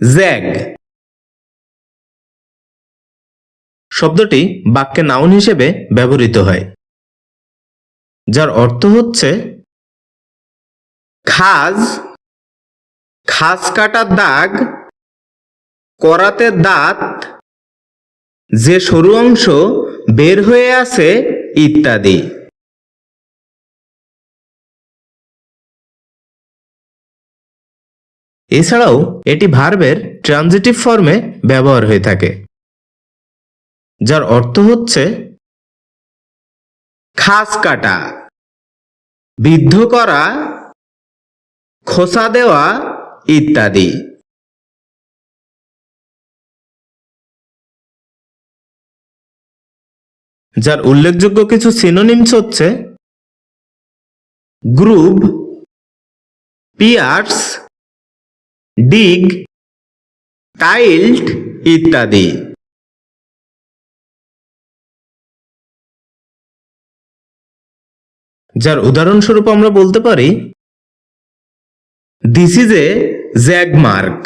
জ্যাগ শব্দটি বাক্যে নাউন হিসেবে ব্যবহৃত হয়, যার অর্থ হচ্ছে খাজ খাস কাটার দাগ, করাতে দাঁত, যে সরু অংশ বের হয়ে আছে ইত্যাদি। এছাড়াও এটি ভার্বের ট্রানজিটিভ ফর্মে ব্যবহার হয়ে থাকে, যার অর্থ হচ্ছে খাস কাটা, বিদ্ধ করা, খোসা দেওয়া ইত্যাদি। যার উল্লেখযোগ্য কিছু সিনোনিমস হচ্ছে গ্রুপ পিয়ার্স ডিগ টাইল্ড ইত্যাদি। যার উদাহরণস্বরূপ আমরা বলতে পারি this is a jag mark